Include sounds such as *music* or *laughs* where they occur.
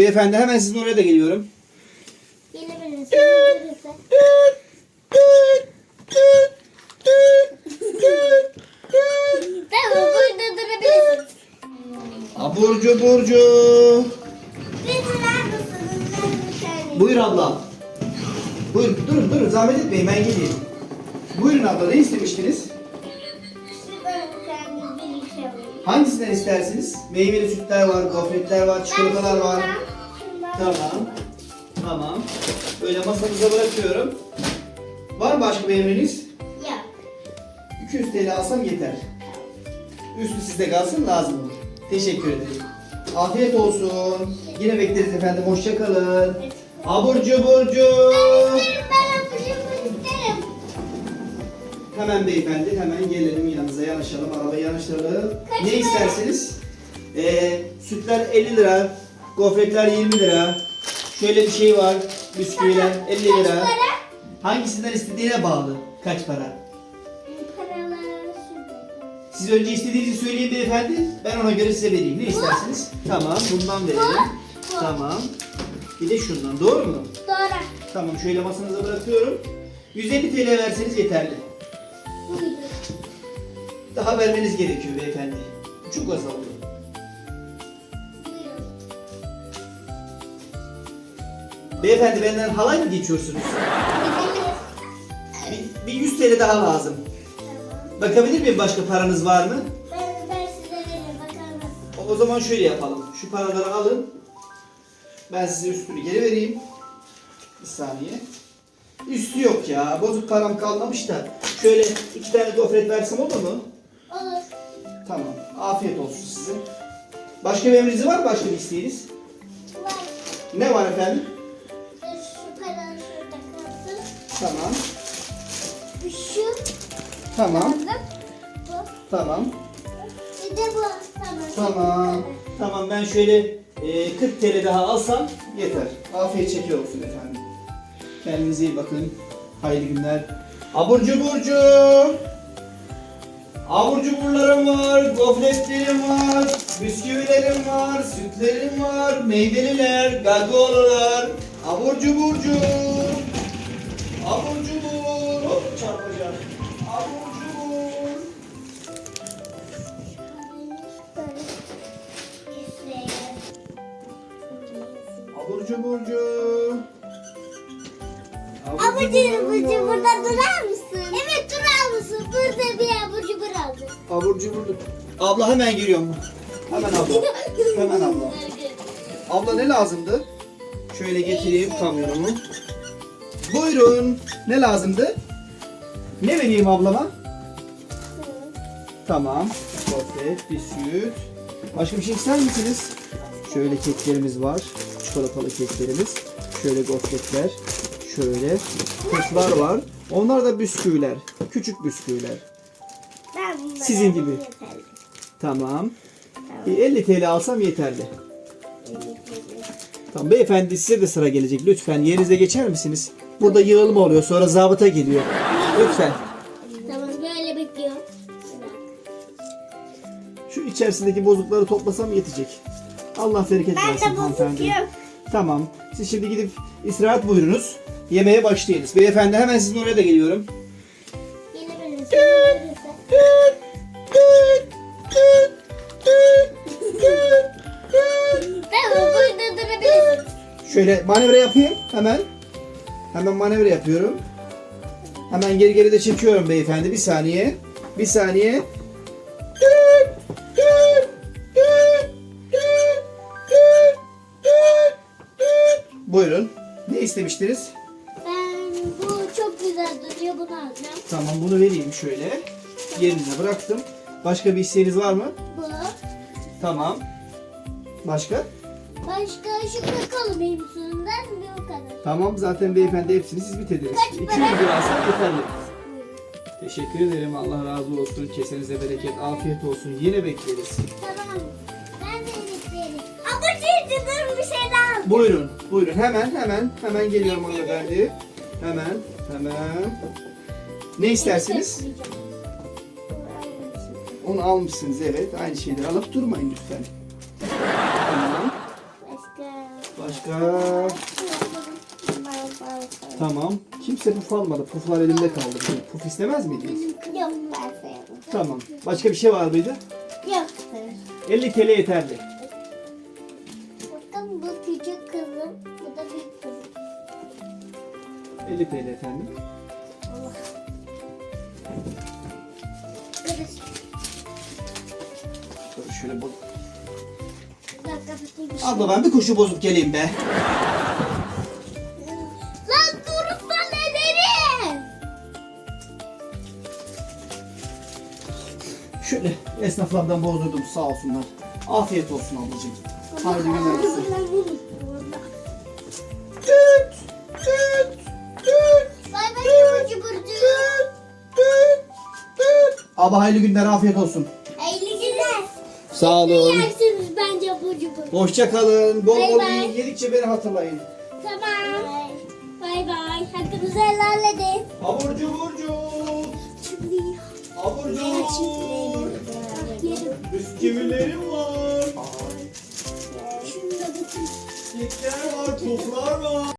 Beyefendi hemen sizin oraya da geliyorum. Gelebilirsin. Tamam burada durabilirsin. Aburcu burcu. Ben bir tane. Buyur abla. Buyur durun durun zahmet etmeyin ben geleyim. Buyurun abla ne istemiştiniz? Şuradan bir tane bir iki alayım. Hangisinden istersiniz? Meyveli sütler var, gofretler var, çikolatalar Ben var. şundan- Tamam. Tamam. Böyle masanıza bırakıyorum. Var mı başka bir emriniz? Yok. 200 TL alsam yeter. Üstü sizde kalsın lazım olur. Teşekkür ederim. Afiyet olsun. Yine bekleriz efendim. Hoşça kalın. Aburcu burcu. Ben isterim ben yapacağımı isterim. Hemen beyefendi hemen gelelim yanınıza yanaşalım. Arabayı yanaştıralım. Ne isterseniz? Ee, sütler 50 lira. Gofretler 20 lira. Şöyle bir şey var. Bisküviler 50 Kaç lira. para? Hangisinden istediğine bağlı. Kaç para? Siz önce istediğinizi söyleyin beyefendi. Ben ona göre size vereyim. Ne istersiniz? Tamam, bundan verelim. Tamam. Bir de şundan. Doğru mu? Doğru. Tamam, şöyle masanıza bırakıyorum. 150 TL verseniz yeterli. Daha vermeniz gerekiyor beyefendi. Çok az oldu. Beyefendi benden halay mı geçiyorsunuz? Bir, bir 100 TL daha lazım. Tamam. Bakabilir miyim başka paranız var mı? Ben, ben size veririm. Bakar mısın? O, o zaman şöyle yapalım. Şu paraları alın. Ben size üstünü geri vereyim. Bir saniye. Üstü yok ya. Bozuk param kalmamış da. Şöyle iki tane gofret versem olur mu? Olur. Tamam. Afiyet olsun size. Başka bir emriniz var mı? Başka bir isteğiniz? Var. Ne var efendim? Tamam. Şu Tamam. Bu. Tamam. Bir de bu. Tamam. Tamam. Tamam ben şöyle e, 40 TL daha alsam yeter. Afiyet çekiyor olsun efendim. Kendinize iyi bakın. Hayırlı günler. Aburcu burcu. Aburcu burlarım var, gofretlerim var, bisküvilerim var, sütlerim var, meyveliler, gagolalar. Aburcu burcu. Aburcu burcu. Abucu burcu burada durar mısın? Evet durar mısın? Burada bir abucu cubur aldı. Abur cubur. Abla hemen giriyorum. Hemen abla. *laughs* Hemen abla. Abla ne lazımdı? Şöyle getireyim kamyonumu. Buyurun. Ne lazımdı? Ne vereyim ablama? Tamam. Gofret, bir süt. Başka bir şey ister misiniz? Şöyle keklerimiz var. Çikolatalı keklerimiz. Şöyle gofretler. Şöyle kekler var. Onlar da bisküviler. Küçük bisküviler. Ben Sizin gibi. yeterli. Tamam. Bir 50 TL alsam yeterli. Tamam beyefendi size de sıra gelecek. Lütfen yerinize geçer misiniz? Burada yığılma oluyor. Sonra zabıta geliyor. Lütfen. Tamam böyle bekliyor. Şu içerisindeki bozukları toplasam yetecek. Allah bereket versin hanımefendi. Tamam. Siz şimdi gidip istirahat buyurunuz. Yemeğe başlayınız. Beyefendi hemen sizin oraya da geliyorum. Burada durabilirsin. Şöyle manevra yapayım hemen. Hemen manevra yapıyorum. Hemen geri geri de çekiyorum beyefendi. Bir saniye. Bir saniye. Buyurun. Ne istemiştiniz? Ben bu çok güzel duruyor bunu alacağım. Tamam bunu vereyim şöyle. Yerine bıraktım. Başka bir isteğiniz var mı? Bu. Tamam. Başka? Başka şu kakalı benim sunumdan bir o kadar. Tamam zaten beyefendi hepsini siz bitirdiniz. Kaç 200 para? lira alsak yeterli. Teşekkür ederim. Allah razı olsun. Kesenize bereket, afiyet olsun. Yine bekleriz. Tamam. Şimdi dur bir şey daha al. Buyurun, buyurun. Hemen, hemen, hemen geliyorum hanımefendi. Hemen, hemen. Ne istersiniz? Onu almışsınız evet. Aynı şeyleri alıp durmayın lütfen. Tamam. Başka. Başka? Tamam. Kimse puf almadı. Puflar elimde kaldı. Puf istemez miydiniz? Yok ben sayalım. Tamam. Başka bir şey var mıydı? Yoktur. 50 TL yeterli. 50 TL efendim. Allah. Şöyle bakayım. Abla ben bir koşu bozup geleyim be. Lan durursa ne derim? Şöyle esnaflardan bozdurdum sağ olsunlar. Afiyet olsun ablacığım. Haydi günler olsun. Tüt, Abla hayırlı günler afiyet olsun. Hayırlı günler. Sağ Ne yersiniz bence burcu burcu. Hoşça kalın. Bol Bay bol bay. yiyin. Yedikçe beni hatırlayın. Tamam. Bay bay. Hakkınızı helal edin. Abur cubur Abur cubur. Bisküvilerim var. Şunu da bakın. Kekler var, puflar var.